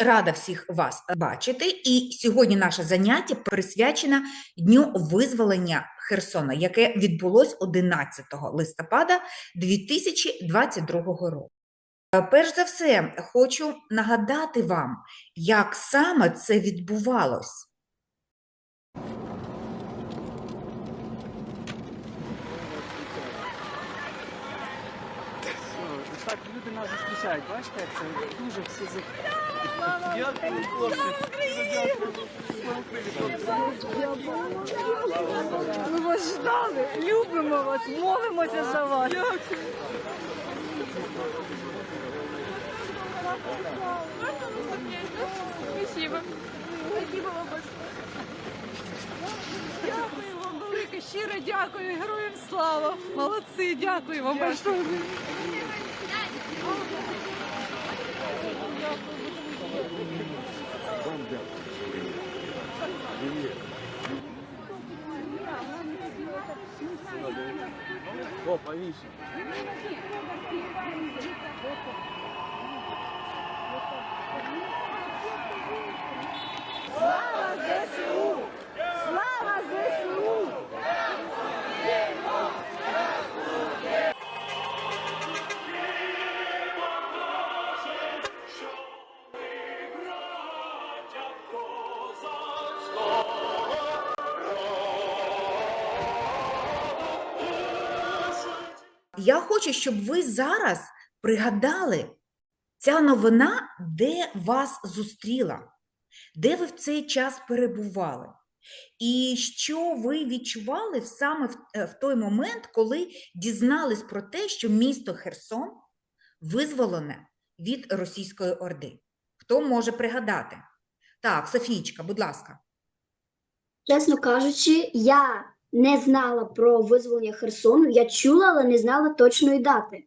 Рада всіх вас бачити. І сьогодні наше заняття присвячено Дню визволення Херсона, яке відбулось 11 листопада 2022 року. Е, Перш за все, хочу нагадати вам, як саме це відбувалось. Ось так люди нас зустрічають, бачите, як це дуже всі за... Дякую, хлопці. Ми вас ждали, любимо вас, молимося за вас. Спасибо. Спасибо вам большое. Дякую вам велике, щиро дякую, героям слава. Молодці, дякую вам большое. Larissa. Я хочу, щоб ви зараз пригадали ця новина, де вас зустріла, де ви в цей час перебували, і що ви відчували саме в, е, той момент, коли дізнались про те, що місто Херсон визволене від російської орди. Хто може пригадати? Так, Софійчка, будь ласка. Чесно кажучи, я не знала про визволення Херсону. Я чула, але не знала точної дати.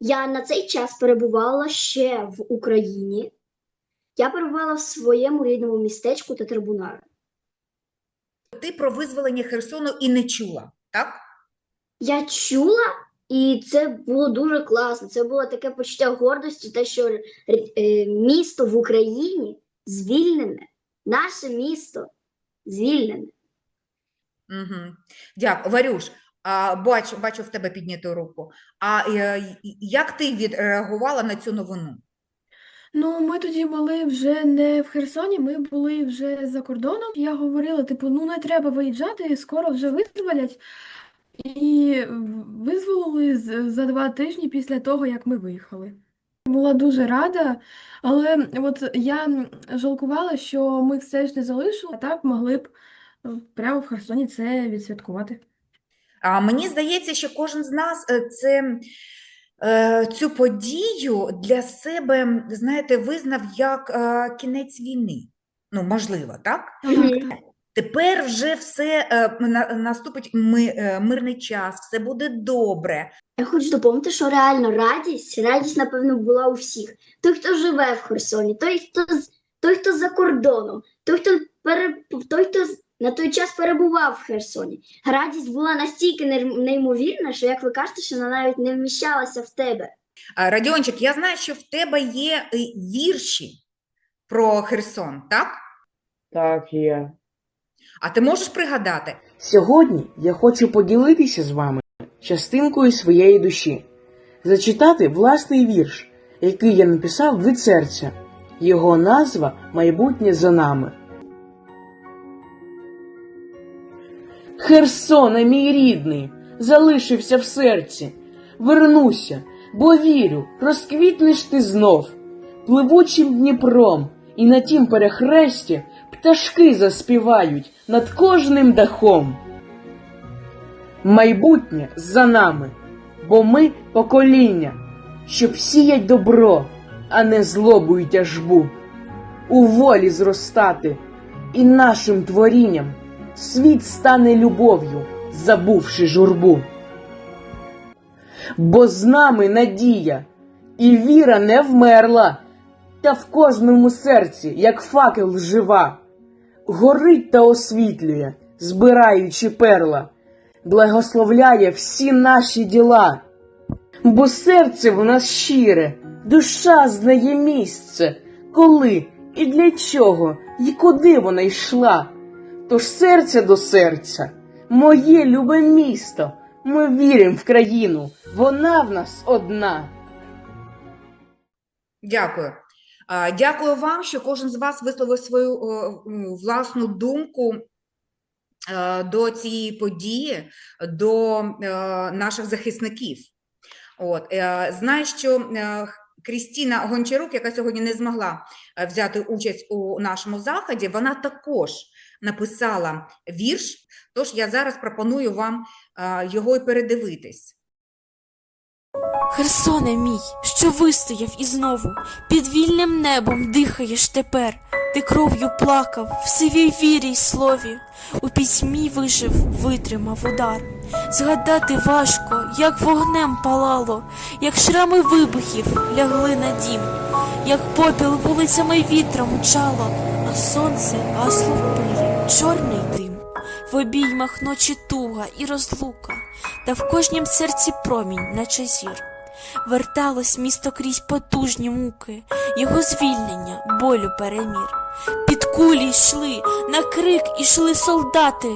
Я на цей час перебувала ще в Україні. Я перебувала в своєму рідному містечку Татрибунари. Ти про визволення Херсону і не чула, так? Я чула, і це було дуже класно. Це було таке почуття гордості, те, що е, місто в Україні звільнене, наше місто звільнене. Угу. Дякую. Варюш, а, бачу, бачу в тебе підняту руку. А е, як ти відреагувала на цю новину? Ну, ми тоді були вже не в Херсоні, ми були вже за кордоном. Я говорила, типу, ну не треба виїжджати, скоро вже визволять. І визволили за два тижні після того, як ми виїхали. Була дуже рада, але от я жалкувала, що ми все ж не залишили, а так могли б прямо в Херсоні це відсвяткувати. А мені здається, що кожен з нас е, це, е, цю подію для себе, знаєте, визнав як е, кінець війни. Ну, можливо, так? Тепер вже все е, на- наступить ми, е, мирний час, все буде добре. Я хочу доповнити, що реально радість, радість, напевно, була у всіх. Той, хто живе в Херсоні, той, хто, той, хто за кордоном, той, хто, пере, той, хто на той час перебував в Херсоні. Радість була настільки неймовірна, що, як ви кажете, що вона навіть не вміщалася в тебе. Радіончик, я знаю, що в тебе є е, вірші про Херсон, так? Так, є. А ти можеш пригадати? Сьогодні я хочу поділитися з вами частинкою своєї душі, зачитати власний вірш, який я написав від серця. Його назва Майбутнє за нами. Херсоне, мій рідний, залишився в серці. Вернуся, бо вірю, розквітнеш ти знов, пливучим Дніпром, і на тім перехресті пташки заспівають над кожним дахом. Майбутнє за нами, бо ми покоління, щоб сіять добро, а не злобу й тяжбу, у волі зростати, і нашим творінням світ стане любов'ю, забувши журбу. Бо з нами надія, і віра не вмерла, та в кожному серці, як факел жива, горить та освітлює, збираючи перла, благословляє всі наші діла. Бо серце в нас щире, душа знає місце, коли і для чого, і куди вона йшла. Тож серце до серця, моє любе місто, ми віримо в країну, вона в нас одна. Дякую. Дякую вам, що кожен з вас висловив свою власну думку е, до цієї події, до е, наших захисників. От, е, знаю, що Крістіна Гончарук, яка сьогодні не змогла взяти участь у нашому заході, вона також написала вірш, тож я зараз пропоную вам е, його і передивитись. Херсоне мій, що вистояв і знову під вільним небом дихаєш тепер. Ти кров'ю плакав в сивій вірі й слові, у пітьмі вижив, витримав удар. Згадати важко, як вогнем палало, як шрами вибухів лягли на дім, як попіл вулицями вітром мчало, а сонце гасло в пилі, чорний дим. В обіймах ночі туга і розлука, та в кожнім серці промінь, наче зір. Верталось місто крізь потужні муки, його звільнення, болю перемір. Під кулі йшли, на крик ішли солдати,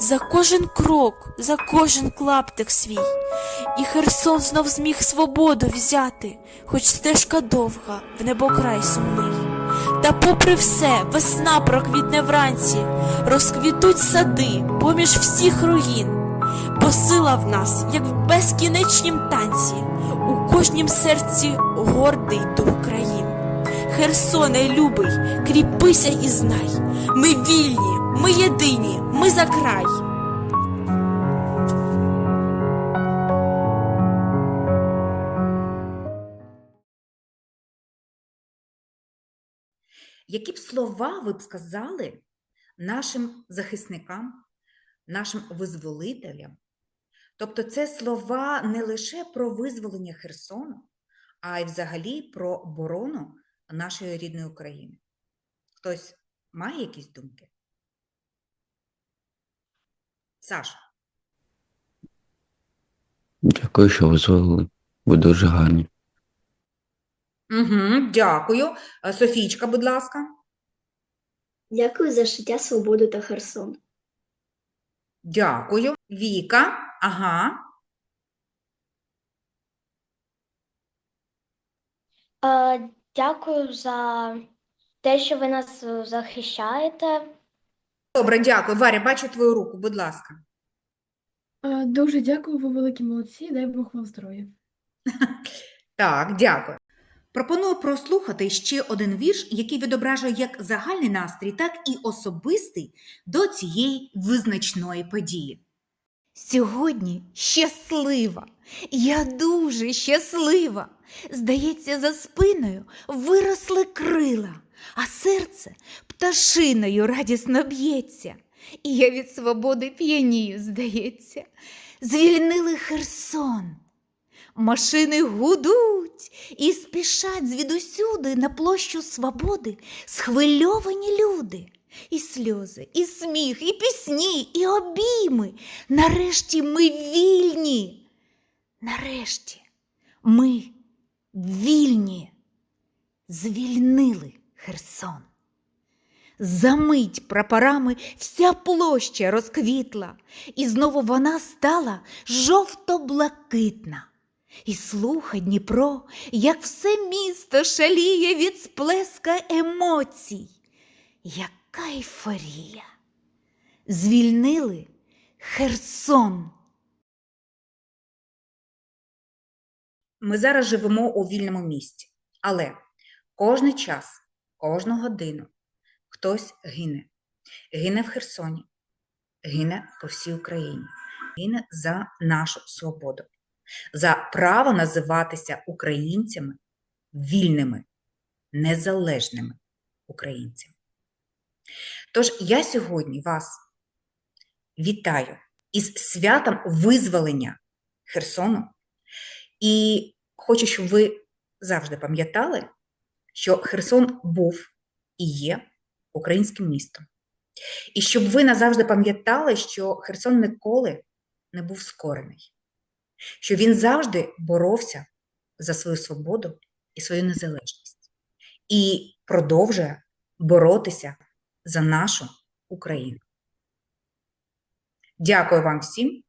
за кожен крок, за кожен клаптик свій. І Херсон знов зміг свободу взяти, хоч стежка довга, в небокрай сумний. Та попри все, весна проквітне вранці, розквітуть сади поміж всіх руїн. Бо сила в нас, як в безкінечнім танці, у кожнім серці гордий дух країн. Херсоне, любий, кріпися і знай, ми вільні, ми єдині, ми за край. Які б слова ви б сказали нашим захисникам, нашим визволителям? Тобто це слова не лише про визволення Херсону, а й взагалі про оборону нашої рідної України. Хтось має якісь думки? Саш, Дякую, що визволили. Ви дуже гарні. Угу, дякую. Е, Софійчка, будь ласка. Дякую за життя, свободу та Херсон. Дякую. Віка, ага. Е, Дякую за те, що ви нас захищаєте. Добре, дякую. Варя, бачу твою руку, будь ласка. Е, Дуже дякую, ви великі молодці, дай Бог вам здоров'я. Так, дякую. Пропоную прослухати ще один вірш, який відображує як загальний настрій, так і особистий до цієї визначної події. Сьогодні щаслива, я дуже щаслива. Здається, за спиною виросли крила, а серце пташиною радісно б'ється. І я від свободи п'янію, здається, звільнили Херсон. Машини гудуть і спішать звідусюди на площу свободи схвильовані люди. І сльози, і сміх, і пісні, і обійми. Нарешті ми вільні. Нарешті ми вільні. Звільнили Херсон. Замить прапорами вся площа розквітла, і знову вона стала жовто-блакитна. І слухай, Дніпро, як все місто шаліє від сплеска емоцій. Яка ейфорія! Звільнили Херсон. Ми зараз живемо у вільному місті, але кожний час, кожну годину хтось гине. Гине в Херсоні, гине по всій Україні, гине за нашу свободу, за право називатися українцями вільними, незалежними українцями. Тож я сьогодні вас вітаю із святом визволення Херсону і хочу, щоб ви завжди пам'ятали, що Херсон був і є українським містом. І щоб ви назавжди пам'ятали, що Херсон ніколи не був скорений, що він завжди боровся за свою свободу і свою незалежність і продовжує боротися за нашу Україну. Дякую вам всім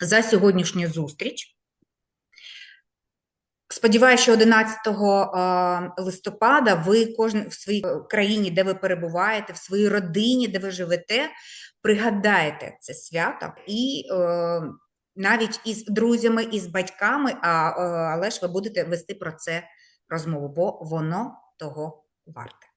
за сьогоднішню зустріч. Сподіваюся, що 11 е, листопада ви кожен в своїй країні, де ви перебуваєте, в своїй родині, де ви живете, пригадаєте це свято і е, навіть із друзями, із батьками, а, е, але ж ви будете вести про це розмову, бо воно того варте.